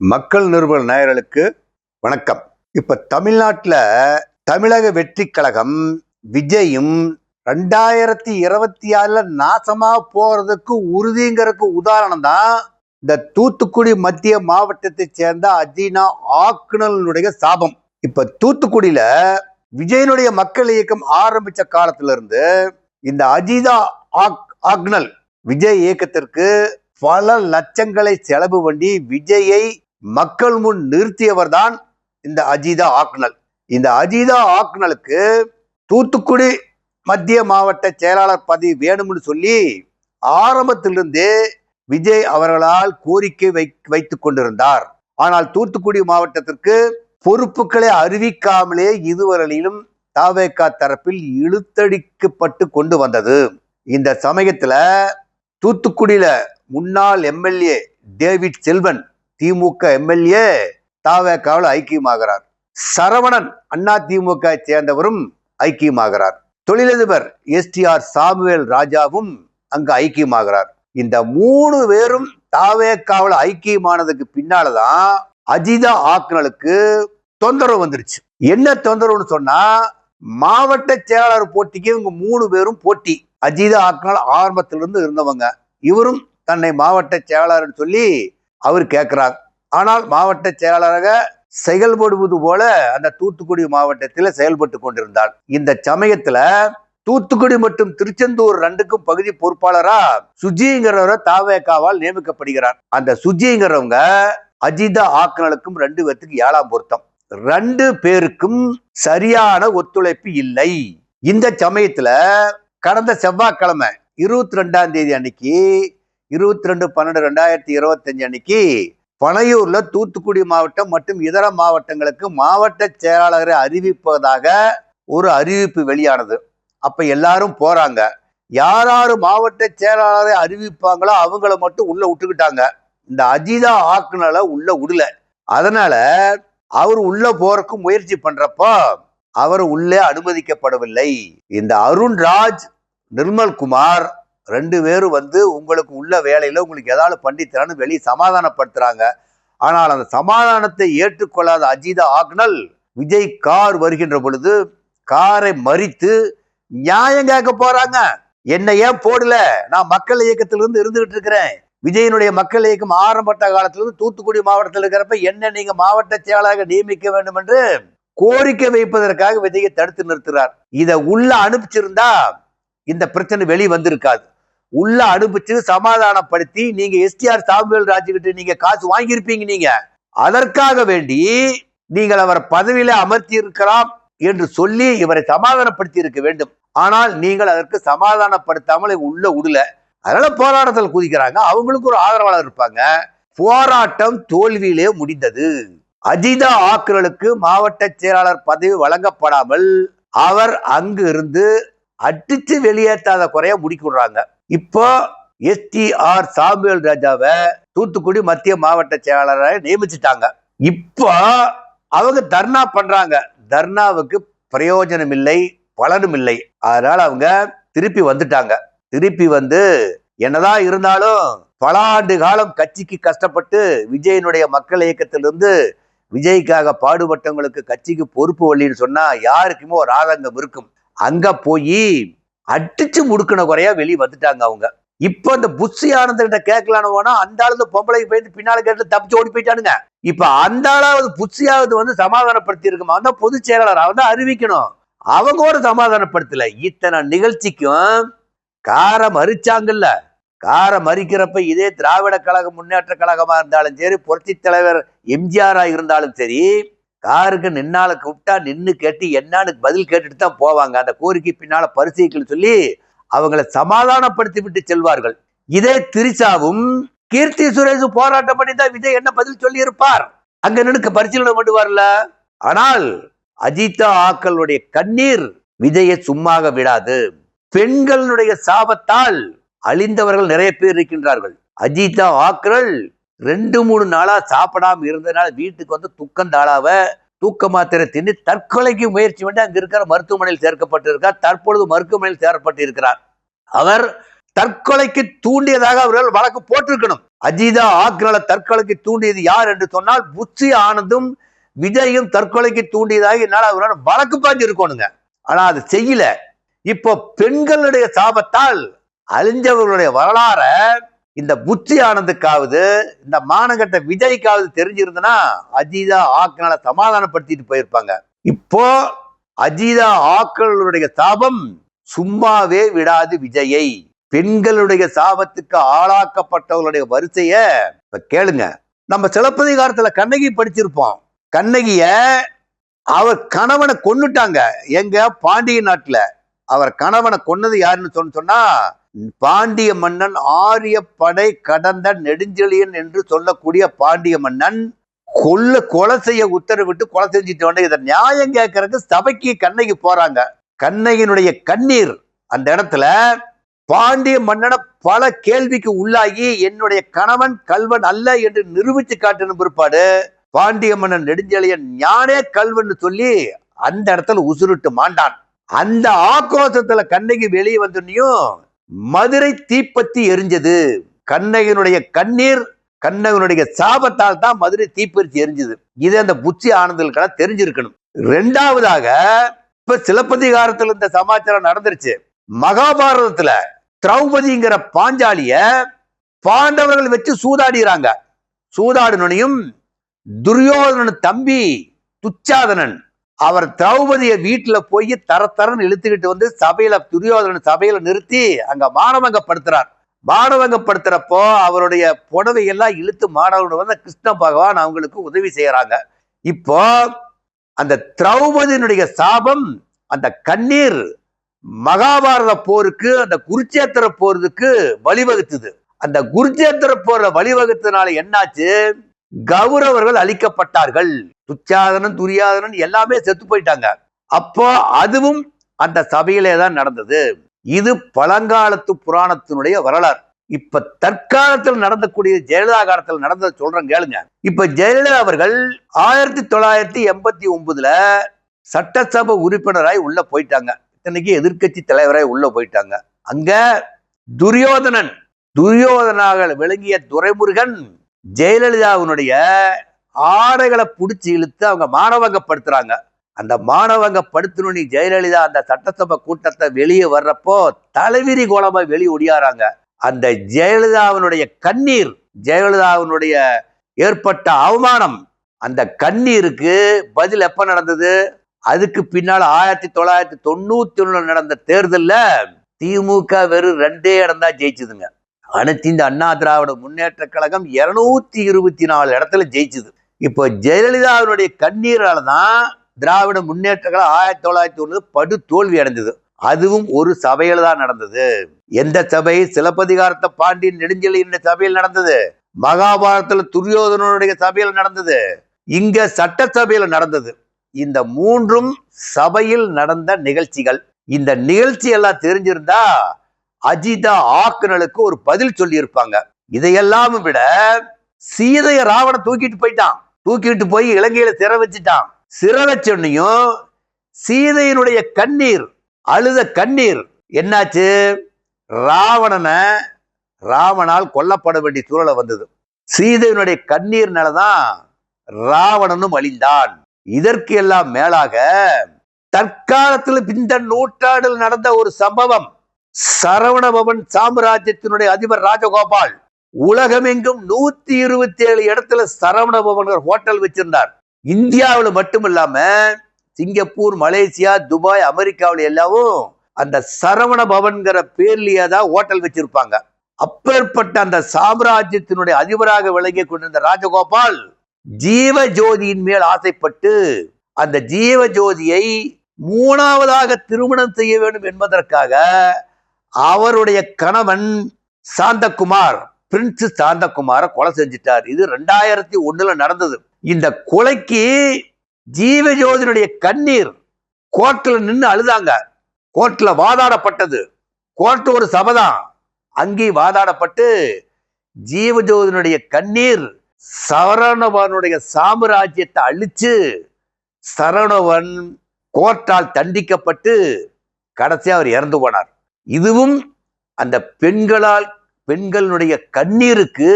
மக்கள் நிருபர் நேயர்களுக்கு வணக்கம். இப்ப தமிழ்நாட்டில் தமிழக வெற்றி கழகம் விஜயும் ரெண்டாயிரத்தி இருபத்தி ஆறில் நாசமா போறதுக்கு உறுதிங்கிறதுக்கு உதாரணம் தான் இந்த தூத்துக்குடி மத்திய மாவட்டத்தை சேர்ந்த அஜீனா ஆக்குனலுடைய சாபம். இப்ப தூத்துக்குடியில விஜயனுடைய மக்கள் இயக்கம் ஆரம்பிச்ச காலத்திலிருந்து இந்த அஜிதா ஆக் ஆக்னல் விஜய் இயக்கத்திற்கு பல லட்சங்களை செலவு பண்ணி விஜயை மக்கள் முன் நிறுத்தியவர் தான் இந்த அஜிதா ஆக்னல். இந்த அஜிதா ஆக்னலுக்கு தூத்துக்குடி மத்திய மாவட்ட செயலாளர் பதவி வேணும்னு சொல்லி ஆரம்பத்திலிருந்தே விஜய் அவர்களால் கோரிக்கை வை வைத்துக் கொண்டிருந்தார். ஆனால் தூத்துக்குடி மாவட்டத்திற்கு பொறுப்புகளை அறிவிக்காமலே இதுவரையிலும் தாவேக்கா தரப்பில் இழுத்தடிக்கப்பட்டு கொண்டு வந்தது. இந்த சமயத்துல தூத்துக்குடியில முன்னாள் MLA David Selvan DMK MLA தாவேக்காவில் ஐக்கியமாகிறார். சரவணன் அண்ணா திமுக சேர்ந்தவரும் ஐக்கியமாகிறார். தொழிலதிபர் எஸ்டிஆர் சாமுவேல் ராஜாவும் அங்கு ஐக்கியமாகிறார். இந்த மூணு பேரும் தாவேக்காவில் ஐக்கியமானதுக்கு பின்னால்தான் அஜிதா ஆக்னலுக்கு தொந்தரவு வந்துருச்சு. என்ன தொந்தரவுன்னு சொன்னா மாவட்ட செயலாளர் போட்டிக்கு இவங்க மூணு பேரும் போட்டி. அஜிதா ஆக்னல் ஆரம்பத்திலிருந்து இருந்தவங்க. இவரும் தன்னை மாவட்ட செயலாளர்னு சொல்லி அவர் கேட்குறாங்க ஆனால் மாவட்ட செயலாளராக செயல்படுவது போல அந்த தூத்துக்குடி மாவட்டத்தில் செயல்பட்டு கொண்டிருந்தார். இந்த சமயத்துல தூத்துக்குடி மற்றும் திருச்செந்தூர் ரெண்டுக்கும் பகுதி பொறுப்பாளரா சுஜிங்கிறவர தாவேக்காவால் நியமிக்கப்படுகிறார். அந்த சுஜிங்கிறவங்க அஜிதா ஆக்கனலுக்கும் ரெண்டு பேர்த்துக்கு ஏழாம் பொருத்தம். ரெண்டு பேருக்கும் சரியான ஒத்துழைப்பு இல்லை. இந்த சமயத்துல கடந்த செவ்வாய்க்கிழமை இருபத்தி ரெண்டாம் தேதி அன்னைக்கு இருபத்தி ரெண்டு பன்னெண்டு ரெண்டாயிரத்தி இருபத்தஞ்சு அன்னைக்கு பனையூர்ல தூத்துக்குடி மாவட்டம் மற்றும் இதர மாவட்டங்களுக்கு மாவட்ட செயலாளரை அறிவிப்பதாக ஒரு அறிவிப்பு வெளியானது. அப்ப எல்லாரும் போறாங்க. யாராரு மாவட்ட செயலாளரை அறிவிப்பாங்களோ அவங்கள மட்டும் உள்ள விட்டுக்கிட்டாங்க. இந்த அஜிதா ஆக்குனால உள்ள விடல. அதனால அவர் உள்ள போறக்கு முயற்சி பண்றப்போ அவர் உள்ளே அனுமதிக்கப்படவில்லை. இந்த அருண்ராஜ் நிர்மல்குமார் ரெண்டு பேரும் வந்து உங்களுக்கு உள்ள வேலையில் உங்களுக்கு ஏதாவது பண்டித்தரான்னு வெளியே சமாதானப்படுத்துகிறாங்க ஆனால் அந்த சமாதானத்தை ஏற்றுக்கொள்ளாத அஜிதா ஆக்னல் விஜய் கார் வருகின்ற பொழுது காரை மறித்து நியாயம் கேட்க போகிறாங்க என்ன ஏன் போடல? நான் மக்கள் இயக்கத்திலிருந்து இருந்துகிட்டு இருக்கிறேன். விஜயனுடைய மக்கள் இயக்கம் ஆரம்பட்ட காலத்திலிருந்து தூத்துக்குடி மாவட்டத்தில் இருக்கிறப்ப என்ன நீங்க மாவட்ட செயலாளராக நியமிக்க வேண்டும் என்று கோரிக்கை வைப்பதற்காக விஜயை தடுத்து நிறுத்துறார். இதை உள்ள அனுப்பிச்சிருந்தா இந்த பிரச்சனை வெளி வந்திருக்காது. உள்ள அனுப்பிச்சு சமாதானப்படுத்தி நீங்க எஸ்டிஆர் சாமுவேல் ராஜுகிட்ட நீங்க காசு வாங்கியிருப்பீங்க நீங்க. அதற்காக வேண்டி நீங்கள் அவர் பதவியில அமர்த்தி இருக்கலாம் என்று சொல்லி இவரை சமாதானப்படுத்தி இருக்க வேண்டும். ஆனால் நீங்கள் அதற்கு சமாதானப்படுத்தாமல் உள்ள உடல. அதனால போராட்டத்தில் குதிக்கிறாங்க. அவங்களுக்கு ஒரு ஆதரவாளர் இருப்பாங்க. போராட்டம் தோல்வியிலே முடிந்தது. அஜிதா ஆக்குறலுக்கு மாவட்ட செயலாளர் பதவி வழங்கப்படாமல் அவர் அங்கு இருந்து அடிச்சு வெளியேற்றாத குறைய முடிக்கிறாங்க இப்போ எஸ்டிஆர் சாமுவேல் ராஜாவை தூத்துக்குடி மத்திய மாவட்ட செயலாளராக நியமிச்சிட்டாங்க. இப்போ அவங்க தர்ணா பண்றாங்க. தர்ணாவுக்கு பிரயோஜனம் இல்லை பலனும் இல்லை. அதனால அவங்க திருப்பி வந்துட்டாங்க. திருப்பி வந்து என்னதான் இருந்தாலும் பல ஆண்டு காலம் கட்சிக்கு கஷ்டப்பட்டு விஜயனுடைய மக்கள் இயக்கத்திலிருந்து விஜய்க்காக பாடுபட்டவங்களுக்கு கட்சிக்கு பொறுப்பு வழின்னு சொன்னா யாருக்குமே ஒரு ஆதங்கம் இருக்கும். அங்க போய் அடிச்சு முடுக்கின குறையா வெளியே வந்துட்டாங்க அவங்க. இப்ப இந்த புஷி ஆனந்த கேட்கலான்னு போனா அந்த ஆளு பொம்பளை போயிட்டு பின்னால கேட்டு தப்பிச்சு ஓடி போயிட்டானுங்க. இப்ப அந்த ஆளாவது புஷியாவது வந்து சமாதானப்படுத்தி இருக்குமா அவன் தான் பொதுச் செயலாளர் அவன் தான் அறிவிக்கணும். அவங்க ஒரு சமாதானப்படுத்தல. இத்தனை நிகழ்ச்சிக்கும் காரம் அரிச்சாங்கல்ல. காரம் மறிக்கிறப்ப இதே திராவிட கழகம் முன்னேற்ற கழகமா இருந்தாலும் சரி புரட்சி தலைவர் எம்ஜிஆரா இருந்தாலும் சரி காருக்கு நின்னால கூப்பிட்டா நின்று கேட்டு என்னான்னு பதில் கேட்டுட்டு தான் போவாங்க. அந்த கோரிக்கை பின்னால பரிசீலிக்கல் சொல்லி அவங்களை சமாதானப்படுத்தி விட்டு செல்வார்கள். இதே திரிசாவும் கீர்த்தி சுரேஷ் போராட்டம் பண்ணி தான் விஜய் என்ன பதில் சொல்லி இருப்பார் அங்க நின்று பரிசீலனை பண்ணுவார்ல? ஆனால் அஜிதா ஆக்களுடைய கண்ணீர் விஜயை சும்மாக விடாது. பெண்களுடைய சாபத்தால் அழிந்தவர்கள் நிறைய பேர் இருக்கின்றார்கள். அஜிதா ஆக்கள் ரெண்டு மூணு நாளாக சாப்பிடாம இருந்ததுனால வீட்டுக்கு வந்து துக்கந்தாளாவ தூக்க மாத்திரை தின்னு தற்கொலைக்கு முயற்சி பண்ணி அங்கே இருக்கிற மருத்துவமனையில் சேர்க்கப்பட்டிருக்கார் தற்பொழுது மருத்துவமனையில் சேர்க்கப்பட்டு இருக்கிறார் அவர் தற்கொலைக்கு தூண்டியதாக அவர்கள் வழக்கு போட்டிருக்கணும். அஜிதா ஆக்ரால தற்கொலைக்கு தூண்டியது யார் என்று சொன்னால் புச்சி ஆனந்தும் விஜயும் தற்கொலைக்கு தூண்டியதாக என்னால் அவரால் வழக்கு பாஞ்சு இருக்கணுங்க ஆனால் அது செய்யல. இப்போ பெண்களுடைய சாபத்தால் அழிஞ்சவர்களுடைய வரலாறை இந்த புத்தி ஆனந்துக்காவது இந்த மானகட்ட விஜய்க்காவது தெரிஞ்சிருந்தனா அஜிதா ஆக்கனால சமாதானப்படுத்திட்டு போயிருப்பாங்க. இப்போ அஜிதா ஆக்களுடைய சாபம் சும்மாவே விடாது விஜயை. பெண்களுடைய சாபத்துக்கு ஆளாக்கப்பட்டவர்களுடைய வரிசைய இப்ப கேளுங்க. நம்ம சிலப்பதிகாரத்துல கண்ணகி படிச்சிருப்போம். கண்ணகிய அவர் கணவனை கொன்னுட்டாங்க. எங்க? பாண்டிய நாட்டுல. அவர் கணவனை கொன்னது யாருன்னு சொன்னு சொன்னா பாண்டிய மன்னன் ஆரிய படை கடந்த நெடுஞ்செழியன் என்று சொல்லக்கூடிய பாண்டிய மன்னன் கொல்ல கொலை செய்ய உத்தரவிட்டு கொலை செஞ்சுட்டு இதை நியாயம் கேட்கறதுக்கு சபைக்கு கண்ணகி போறாங்க. கண்ணையினுடைய கண்ணீர் அந்த இடத்துல பாண்டிய மன்னனை பல கேள்விக்கு உள்ளாகி என்னுடைய கணவன் கல்வன் அல்ல என்று நிரூபித்து காட்டின பிற்பாடு பாண்டிய மன்னன் நெடுஞ்செழியன் ஞானே கல்வன் சொல்லி அந்த இடத்துல உசுருட்டு மாண்டான். அந்த ஆக்ரோஷத்துல கண்ணகி வெளியே வந்தோன்னையும் மதுரை தீப்பத்தி எரிஞ்சது. கண்ணகினுடைய கண்ணீர் கண்ணகனுடைய சாபத்தால் தான் மதுரை தீப்பறிச்சு எரிஞ்சது. இது அந்த புச்சி ஆனந்தங்களுக்கெல்லாம் தெரிஞ்சிருக்கணும். ரெண்டாவதாக இப்ப சிலப்பதிகாரத்துல இந்த சமாச்சாரம் நடந்துருச்சு. மகாபாரதத்துல திரௌபதிங்கிற பாஞ்சாலிய பாண்டவர்கள் வச்சு சூதாடிறாங்க. சூதாடினுடையும் துரியோதனன் தம்பி துச்சாதனன் அவர் திரௌபதிய வீட்டுல போய் தர தரன்னு இழுத்துக்கிட்டு வந்து சபையில துரியோதனன் சபையில நிறுத்தி அங்க மானவங்கப்படுத்துறார். மானவங்கப்படுத்துறப்போ அவருடைய புடவை எல்லாம் இழுத்து மாணவர்கள் வந்து கிருஷ்ண பகவான் அவங்களுக்கு உதவி செய்யறாங்க. இப்போ அந்த திரௌபதியினுடைய சாபம் அந்த கண்ணீர் மகாபாரத போருக்கு அந்த குருச்சேத்திர போறதுக்கு வழிவகுத்துது. அந்த குருச்சேத்திர போற வழிவகுத்ததுனால என்னாச்சு? கௌரவர்கள் அழிக்கப்பட்டார்கள். துச்சாதனன் துரியாதனன் எல்லாமே செத்து போயிட்டாங்க. அப்போ அதுவும் அந்த சபையிலே தான் நடந்தது. இது பழங்காலத்து புராணத்தினுடைய வரலாறு. இப்ப தற்காலத்தில் நடந்தக்கூடிய ஜெயலலிதா காலத்தில் நடந்ததை சொல்றேன் கேளுங்க. இப்ப ஜெயலலிதா அவர்கள் ஆயிரத்தி தொள்ளாயிரத்தி எண்பத்தி ஒன்பதுல சட்டசபை உறுப்பினராய் உள்ள போயிட்டாங்க. இத்தனைக்கு எதிர்க்கட்சி தலைவராய் உள்ள போயிட்டாங்க. அங்க துரியோதனன் துரியோதனாக விளங்கிய துரைமுருகன் ஜெயலலிதாவினுடைய ஆடைகளை பிடிச்சி இழுத்து அவங்க மானவங்கப்படுத்துறாங்க அந்த மானவங்கப்படுத்தணும் ஜெயலலிதா அந்த சட்டசபை கூட்டத்தை வெளியே வர்றப்போ தலைவிரி கோலமா வெளியே ஒடியாராங்க அந்த ஜெயலலிதாவினுடைய கண்ணீர் ஜெயலலிதாவினுடைய ஏற்பட்ட அவமானம் அந்த கண்ணீருக்கு பதில் எப்ப நடந்தது? அதுக்கு பின்னால் ஆயிரத்தி தொள்ளாயிரத்தி தொண்ணூத்தி ஒண்ணுல நடந்த தேர்தலில் திமுக வெறும் ரெண்டே இடம் தான் ஜெயிச்சுதுங்க. அனைத்து இந்த அண்ணா திராவிட முன்னேற்ற கழகம் இருநூத்தி இருபத்தி நாலு இடத்துல ஜெயிச்சது. இப்போ ஜெயலலிதாவினுடைய கண்ணீரால தான் திராவிட முன்னேற்ற கழகம் ஆயிரத்தி தொள்ளாயிரத்தி ஒன்று படு தோல்வி அடைஞ்சது. அதுவும் ஒரு சபையில் தான் நடந்தது. எந்த சபை? சிலப்பதிகாரத்தை பாண்டியன் நெடுஞ்செழியன் சபையில் நடந்தது. மகாபாரதத்துல துரியோதனனுடைய சபையில் நடந்தது. இங்க சட்டசபையில் நடந்தது. இந்த மூன்றும் சபையில் நடந்த நிகழ்ச்சிகள். இந்த நிகழ்ச்சி எல்லாம் தெரிஞ்சிருந்தா அஜிதா ஆக்குனலுக்கு ஒரு பதில் சொல்லி இருப்பாங்க இதையெல்லாம் விட சீதைய ராவண தூக்கிட்டு போயிட்டான். தூக்கிட்டு போய் இலங்கையில சிற வச்சுட்டான். சிற வச்சோன்னையும் சீதையினுடைய கண்ணீர் அழுத கண்ணீர் என்னாச்சு? ராவணனை ராவனால் கொல்லப்பட வேண்டிய சூழலை வந்தது. சீதையினுடைய கண்ணீர்னாலதான் ராவணனும் அழிந்தான். இதற்கு எல்லாம் மேலாக தற்காலத்தில் இந்த நூற்றாண்டில் நடந்த ஒரு சம்பவம். சரவணபவன் சாம்ராஜ்யத்தினுடைய அதிபர் ராஜகோபால். உலகமெங்கும் நூத்தி இருபத்தி ஏழு இடத்துல சரவணபவன் ஹோட்டல் வச்சிருந்தார். இந்தியாவில் மட்டும் இல்லாம சிங்கப்பூர் மலேசியா துபாய் அமெரிக்காவில் எல்லாவும் அந்த சரவண பவன்கிற பேர்லயே தான் ஹோட்டல் வச்சிருப்பாங்க. அப்பேற்பட்ட அந்த சாம்ராஜ்யத்தினுடைய அதிபராக விளங்கி கொண்டிருந்த ராஜகோபால் ஜீவ ஜோதியின் மேல் ஆசைப்பட்டு அந்த ஜீவ ஜோதியை மூணாவதாக திருமணம் செய்ய வேண்டும் என்பதற்காக அவருடைய கணவன் சாந்தகுமார் பிரின்ஸ் சாந்தகுமார கொலை செஞ்சிட்டார். இது ரெண்டாயிரத்தி ஒண்ணுல நடந்தது. இந்த கொலைக்கு ஜீவஜோதினுடைய கண்ணீர் கோர்ட்ல நின்று அழுதாங்க. கோர்ட்ல வாதாடப்பட்டது. கோர்ட் ஒரு சபைதான் அங்கே வாதாடப்பட்டு ஜீவஜோதினுடைய கண்ணீர் சரணவனுடைய சாம்ராஜ்யத்தை அழிச்சு சரணவன் கோர்ட்டால் தண்டிக்கப்பட்டு கடைசியாக அவர் இறந்து போனார். இதுவும் அந்த பெண்களால் பெண்களுடைய கண்ணீருக்கு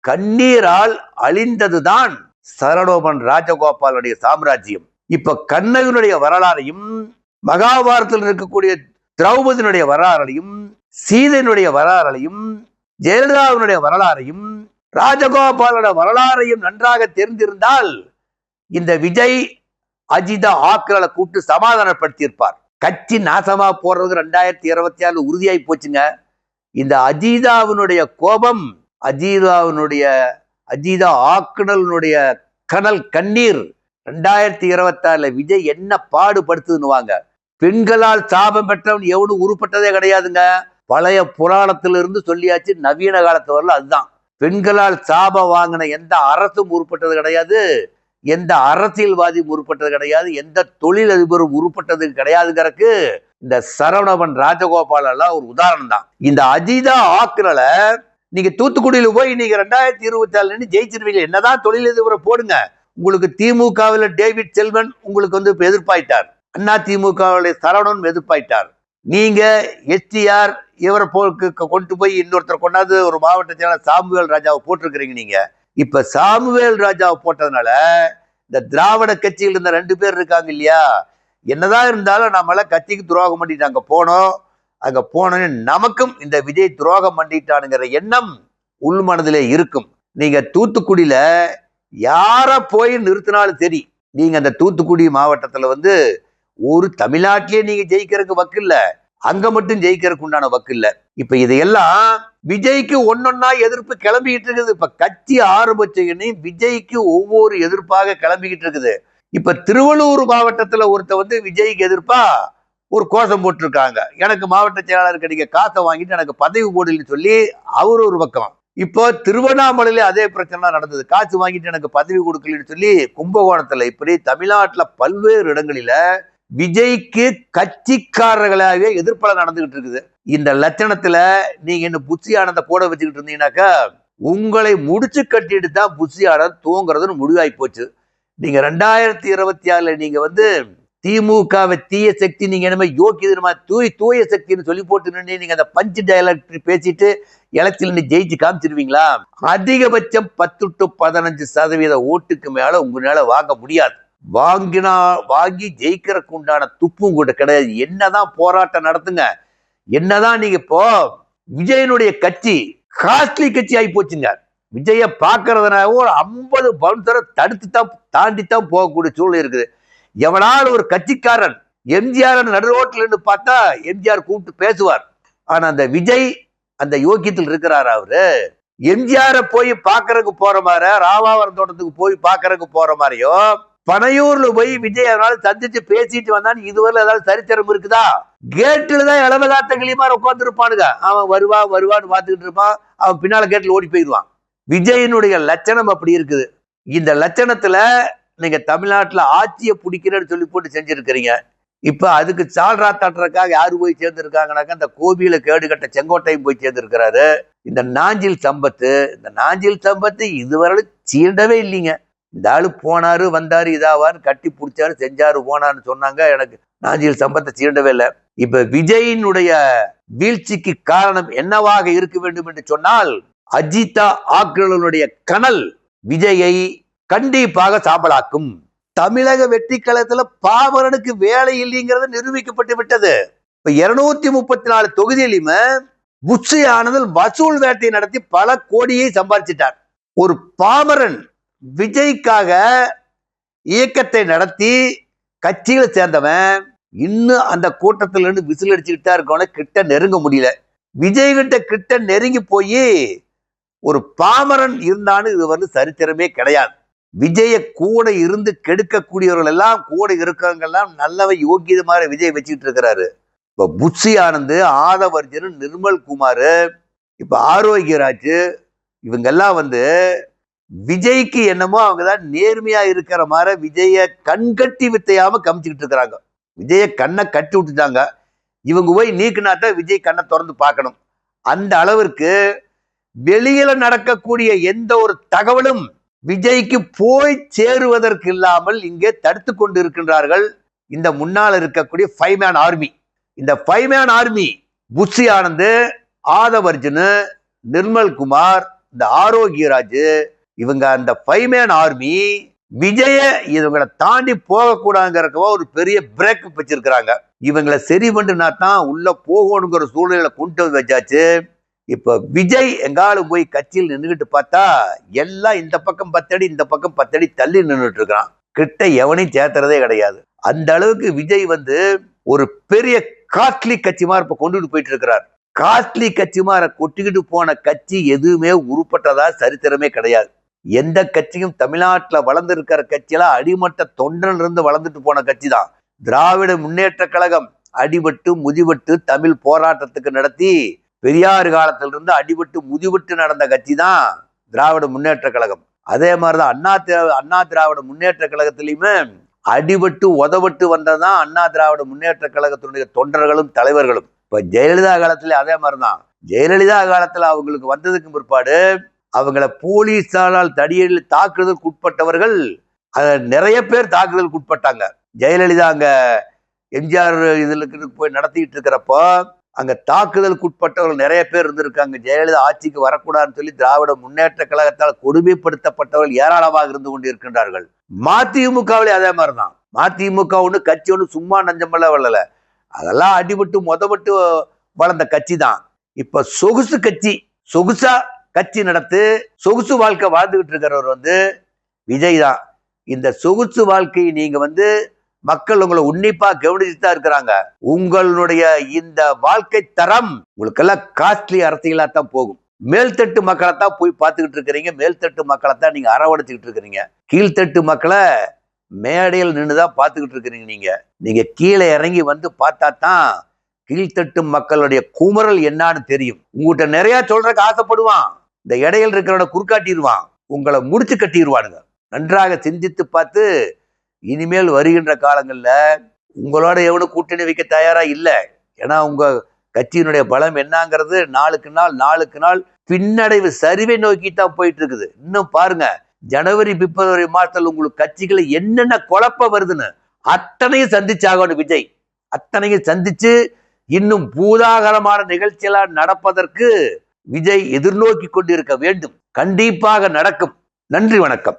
கண்ணீரால் அழிந்ததுதான் சரடோபன் ராஜகோபாலனுடைய சாம்ராஜ்யம். இப்ப கண்ணகனுடைய வரலாறையும் மகாபாரதத்தில் இருக்கக்கூடிய திரௌபதியினுடைய வரலாறையும் சீதையினுடைய வரலாறையும் ஜெயலலிதாவினுடைய வரலாறையும் ராஜகோபாலோட வரலாறையும் நன்றாக தெரிந்திருந்தால் இந்த விஜய் அஜிதா ஆக்களை கூட்டு சமாதானப்படுத்தியிருப்பார். கட்சி நாசமா போறது ரெண்டாயிரத்தி இருபத்தி ஆறு உறுதியாகி போச்சுங்க. இந்த அஜீதாவினுடைய கோபம் அஜீதாவினுடைய அஜீதா ஆக்குனலினுடைய கனல் கண்ணீர் ரெண்டாயிரத்தி இருபத்தாறுல விஜய் என்ன பாடுபடுத்துதுன்னுவாங்க. பெண்களால் சாபம் பெற்றவன் எவனும் உருப்பட்டதே கிடையாதுங்க. பழைய புராணத்திலிருந்து சொல்லியாச்சு நவீன காலத்து வரல அதுதான். பெண்களால் சாபம் வாங்கின எந்த அரசும் உருப்பட்டது கிடையாது. எந்த அரசியல்வாதி உருப்பட்டது கிடையாது எந்த தொழிலதிபரும் உருப்பட்டது கிடையாதுங்கிறக்கு இந்த சரவணவன் ராஜகோபால் எல்லாம் ஒரு உதாரணம் தான். இந்த அஜிதா ஆக்குறல நீங்க தூத்துக்குடியில போய் நீங்க ரெண்டாயிரத்தி இருபத்தி ஆறுல ஜெயிச்சிருவீங்க. என்னதான் தொழிலதிபரை போடுங்க. உங்களுக்கு திமுகவில் டேவிட் செல்வன் உங்களுக்கு வந்து எதிர்ப்பாயிட்டார். அண்ணா திமுகவுடைய சரவணன் எதிர்ப்பாயிட்டார். நீங்க எஸ்டிஆர் இவரை போக்கு கொண்டு போய் இன்னொருத்தர் கொண்டாந்து ஒரு மாவட்டத்தினால சாமுவேல் ராஜாவை போட்டிருக்கிறீங்க நீங்க. இப்ப சாமுவேல் ராஜாவை போட்டதுனால இந்த திராவிட கட்சியில் இருந்த ரெண்டு பேர் இருக்காங்க இல்லையா? என்னதான் இருந்தாலும் நம்மளாம் கட்சிக்கு துரோகம் பண்ணிட்டு அங்கே போனோம். அங்கே போனோன்னு நமக்கும் இந்த விஜய் துரோகம் பண்ணிட்டானுங்கிற எண்ணம் உள் மனதிலே இருக்கும். நீங்க தூத்துக்குடியில யாரை போய் நிறுத்தினாலும் சரி நீங்க அந்த தூத்துக்குடி மாவட்டத்தில் வந்து ஒரு தமிழ்நாட்டிலேயே நீங்க ஜெயிக்கிறதுக்கு வக்கு அங்க மட்டும் ஜெயிக்கிறதுக்கு உண்டான வக்கு இல்ல. இப்ப இதையெல்லாம் விஜய்க்கு ஒன்னொன்னா எதிர்ப்பு கிளம்பிக்கிட்டு இருக்குது. இப்ப கட்சி ஆரம்பிச்சீங்கன்னு விஜய்க்கு ஒவ்வொரு எதிர்ப்பாக கிளம்பிக்கிட்டு இருக்குது. இப்ப திருவள்ளூர் மாவட்டத்துல ஒருத்த வந்து விஜய்க்கு எதிர்ப்பா ஒரு கோஷம் போட்டிருக்காங்க. எனக்கு மாவட்ட செயலாளருக்கு நீங்க காசை வாங்கிட்டு எனக்கு பதவி போடுன்னு சொல்லி அவர் ஒரு பக்கம். இப்போ திருவண்ணாமலையில அதே பிரச்சனை நடந்தது. காசு வாங்கிட்டு எனக்கு பதவி கொடுக்கலன்னு சொல்லி கும்பகோணத்துல இப்படி தமிழ்நாட்டுல பல்வேறு இடங்களில விஜய்க்கு கட்சிக்காரர்களாகவே எதிர்ப்பல நடந்துகிட்டு இருக்குது. இந்த லட்சணத்துல நீங்க என்ன புத்தி ஆனந்த போட வச்சுக்கிட்டு இருந்தீங்கன்னாக்கா உங்களை முடிச்சு கட்டிட்டு தான் புத்தி ஆனந்த் தூங்குறதுன்னு முடிவாகி போச்சு. நீங்க ரெண்டாயிரத்தி இருபத்தி ஆறுல நீங்க வந்து திமுகவை தீய சக்தி நீங்க என்னமே யோக்கியதுமா தூய் தூய சக்தின்னு சொல்லி போட்டு நின்னு நீங்க அந்த பஞ்சு டயலாக் பேசிட்டு எலெக்ஷன் ஜெயிச்சு காமிச்சிருவீங்களா? அதிகபட்சம் பத்து டு பதினஞ்சு சதவீத ஓட்டுக்கு மேல உங்களால வாங்க முடியாது. வாங்கினா வாங்கி ஜெயிக்கிறதுக்கு உண்டான துப்பும் கூட கிடையாது. என்னதான் போராட்டம் நடத்துங்க என்னதான் நீங்க இப்போ விஜயனுடைய கட்சி காஸ்ட்லி கட்சி ஆகி போச்சுங்க. விஜய பாக்குறதுனால ஒரு ஐம்பது பவுன்சரை தடுத்து தான் தாண்டி தான் போகக்கூடிய சூழ்நிலை இருக்குது. எவனால் ஒரு கட்சிக்காரன் எம்ஜிஆர் நடு ரோட்ல பார்த்தா எம்ஜிஆர் கூப்பிட்டு பேசுவார். ஆனா அந்த விஜய் அந்த யோக்கியத்தில் இருக்கிறார் அவரு. எம்ஜிஆரை போய் பாக்குறதுக்கு போற மாதிரி ராமாவரம் தோட்டத்துக்கு போய் பாக்குறதுக்கு போற மாதிரியோ பனையூர்ல போய் விஜய் அதனால சந்திச்சு பேசிட்டு வந்தான் இதுவரை ஏதாவது சரித்திரம் இருக்குதா? கேட்டுல தான் இளவகாத்த கிளிமார் உட்கார்ந்து இருப்பானுங்க அவன் வருவா வருவான்னு பார்த்துக்கிட்டு இருப்பான். அவன் பின்னால கேட்டுல ஓடி போயிடுவான். விஜயனுடைய லட்சணம் அப்படி இருக்குது. இந்த லட்சணத்துல நீங்க தமிழ்நாட்டுல ஆட்சியை பிடிக்கிறேன்னு சொல்லி போட்டு செஞ்சிருக்கிறீங்க. இப்ப அதுக்கு சால்ரா தட்டுறதுக்காக யாரு போய் சேர்ந்துருக்காங்கனாக்கா இந்த கோபியில கேடு கட்ட செங்கோட்டையும் போய் சேர்ந்துருக்கிறாரு. இந்த நாஞ்சில் சம்பத்து இந்த நாஞ்சில் சம்பத்து இதுவரை சீண்டவே இல்லைங்க. இந்த ஆளு போனாரு வந்தாரு இதாவாரு கட்டி பிடிச்சாரு செஞ்சாரு போனாருன்னு சொன்னாங்க. எனக்கு நாஞ்சில் சம்பத்தை சீண்டவே இல்லை. இப்ப விஜயினுடைய வீழ்ச்சிக்கு காரணம் என்னவாக இருக்க வேண்டும் என்று சொன்னால் அஜிதா ஆக்கிரலனுடைய கனல் விஜயை கண்டிப்பாக சாம்பலாக்கும். தமிழக வெற்றி களத்துல பாமரனுக்கு வேலை இல்லைங்கிறது நிரூபிக்கப்பட்டு விட்டது. இப்ப இருநூத்தி முப்பத்தி நாலு தொகுதியிலுமே புஷி ஆனதில் வசூல் வேட்டை நடத்தி பல கோடியை சம்பாதிச்சிட்டார் ஒரு பாமரன் விஜய்க்காக இயக்கத்தை நடத்தி கட்சியில் சேர்ந்தவன் இன்னும் அந்த கூட்டத்துல இருந்து விசில் அடிச்சுக்கிட்டா இருக்கவன கிட்ட நெருங்க முடியல. விஜய் கிட்ட கிட்ட நெருங்கி போய் ஒரு பாமரன் இருந்தான்னு இது வந்து சரித்திரமே கிடையாது. விஜய கூட இருந்து கெடுக்கக்கூடியவர்கள் எல்லாம் கூட இருக்கிறவங்க எல்லாம் நல்லவை யோகியது மாதிரி விஜய் வச்சுக்கிட்டு இருக்கிறாரு. இப்போ புட்சி ஆனந்த் ஆதவர்ஜன் நிர்மல் குமார் இப்ப ஆரோக்கியராஜ் இவங்கெல்லாம் வந்து விஜய்க்கு என்னமோ அவங்க தான் நேர்மையா இருக்கிற மாதிரி விஜய கண்கட்டி வித்தையாம கமிச்சுக்கிட்டு இருக்கிறாங்க. விஜய கண்ணை கட்டி விட்டுட்டாங்க. இவங்க போய் நீக்கினா தான் விஜய் கண்ணை திறந்து பார்க்கணும். அந்த அளவிற்கு வெளியில நடக்கக்கூடிய எந்த ஒரு தகவலும் விஜய்க்கு போய் சேருவதற்கு இல்லாமல் இங்கே தடுத்து கொண்டு இருக்கின்றார்கள் இந்த முன்னால் இருக்கக்கூடிய ஃபைவ் மேன் ஆர்மி இந்த five man army Bussy Anand ஆதவர்ஜுனு Nirmal Kumar இந்த ஆரோக்கியராஜ் இவங்க அந்த ஃபைவ் மேன் ஆர்மி விஜய இவங்களை தாண்டி போகக்கூடாதுங்கிறக்கவா ஒரு பெரிய பிரேக் வச்சிருக்கிறாங்க. இவங்களை சரி பண்ணினா தான் உள்ள போகணுங்கிற சூழ்நிலை கொண்டு வந்து வச்சாச்சு. இப்ப விஜய் எங்காலும் போய் கட்சியில் நின்றுகிட்டு பார்த்தா எல்லாம் இந்த பக்கம் பத்தடி இந்த பக்கம் பத்தடி தள்ளி நின்றுட்டு இருக்கிறான். கிட்ட எவனையும் சேர்த்துறதே கிடையாது. அந்த அளவுக்கு விஜய் வந்து ஒரு பெரிய காஸ்ட்லி கட்சி மாதிரி இப்ப கொண்டுட்டு போயிட்டு இருக்கிறார். காஸ்ட்லி கட்சி கொட்டிக்கிட்டு போன கட்சி எதுவுமே உருப்பட்டதா சரித்திரமே கிடையாது. எந்த கட்சியும் தமிழ்நாட்டுல வளர்ந்திருக்கிற கட்சியெல்லாம் அடிமட்ட தொண்டன் இருந்து வளர்ந்துட்டு போன கட்சி தான் திராவிட முன்னேற்ற கழகம் அடிபட்டு முதிபட்டு தமிழ் போராட்டத்துக்கு நடத்தி பெரியார் காலத்திலிருந்து அடிபட்டு முதிபட்டு நடந்த கட்சி தான் திராவிட முன்னேற்ற கழகம். அதே மாதிரிதான் அண்ணா திரா- அண்ணா திராவிட முன்னேற்ற கழகத்திலையுமே அடிபட்டு உதவட்டு வந்ததான் அண்ணா திராவிட முன்னேற்ற கழகத்தினுடைய தொண்டர்களும் தலைவர்களும். இப்ப ஜெயலலிதா காலத்துல அதே மாதிரிதான். ஜெயலலிதா காலத்துல அவங்களுக்கு வந்ததுக்கு பிற்பாடு அவங்கள போலீஸாரால் தடியில் தாக்குதலுக்கு உட்பட்டவர்கள் அதை நிறைய பேர் தாக்குதலுக்கு உட்பட்டாங்க. ஜெயலலிதா அங்க எம்ஜிஆர் இதில் போய் நடத்திட்டு இருக்கிறப்போ அங்க தாக்குதலுக்கு உட்பட்டவர்கள் நிறைய பேர் இருந்திருக்காங்க. ஜெயலலிதா ஆட்சிக்கு வரக்கூடாதுன்னு சொல்லி திராவிட முன்னேற்ற கழகத்தால் கொடுமைப்படுத்தப்பட்டவர்கள் ஏராளமாக இருந்து கொண்டிருக்கின்றார்கள். மதிமுகவிலே அதே மாதிரிதான். மதிமுக ஒண்ணு கட்சி ஒண்ணு சும்மா நஞ்சமெல்ல வளரல அதெல்லாம் அடிபட்டு மொதப்பட்டு வளர்ந்த கட்சி தான் இப்ப சொகுசு கட்சி சொகுசா கட்சி நடத்து சொகுசு வாழ்க்கை வாழ்ந்துகிட்டு இருக்கிறவர் வந்து விஜய் தான். இந்த சொகுசு வாழ்க்கையை நீங்க வந்து மக்கள் உங்களை உன்னிப்பா கவனிச்சுட்டு தான் இருக்கிறாங்க. உங்களுடைய இந்த வாழ்க்கை தரம் உங்களுக்கெல்லாம் காஸ்ட்லி அரசியலா தான் போகும். மேல்தட்டு மக்களை தான் போய் பார்த்துக்கிட்டு இருக்கிறீங்க. மேல்தட்டு மக்களை தான் நீங்க அரவணைச்சுக்கிட்டு இருக்கிறீங்க. கீழ்த்தட்டு மக்களை மேடையில் நின்று தான் பார்த்துக்கிட்டு இருக்கிறீங்க நீங்க. நீங்க கீழே இறங்கி வந்து பார்த்தா தான் கீழ்த்தட்டு மக்களுடைய குமரல் என்னன்னு தெரியும். உங்ககிட்ட நிறைய சொல்றதுக்கு ஆசைப்படுவான். இந்த இடையில் இருக்கிறவன குறுக்காட்டிடுவான். உங்களை முடிச்சு கட்டிடுவானுங்க. நன்றாக சிந்தித்து பார்த்து இனிமேல் வருகின்ற காலங்களில் உங்களோட எவனும் கூட்டணி வைக்க தயாராக இல்லை. ஏன்னா உங்கள் கட்சியினுடைய பலம் என்னங்கிறது நாளுக்கு நாள் நாளுக்கு நாள் பின்னடைவு சரிவை நோக்கி தான் போயிட்டு இருக்குது இன்னும் பாருங்க ஜனவரி பிப்ரவரி மாதத்தில் உங்களுக்கு கட்சிகளை என்னென்ன குழப்பம் வருதுன்னு அத்தனையும் சந்திச்சாகணும் விஜய். அத்தனையும் சந்திச்சு இன்னும் பூதாகரமான நிகழ்ச்சியெல்லாம் நடப்பதற்கு விஜய் எதிர்நோக்கி கொண்டிருக்க வேண்டும். கண்டிப்பாக நடக்கும். நன்றி வணக்கம்.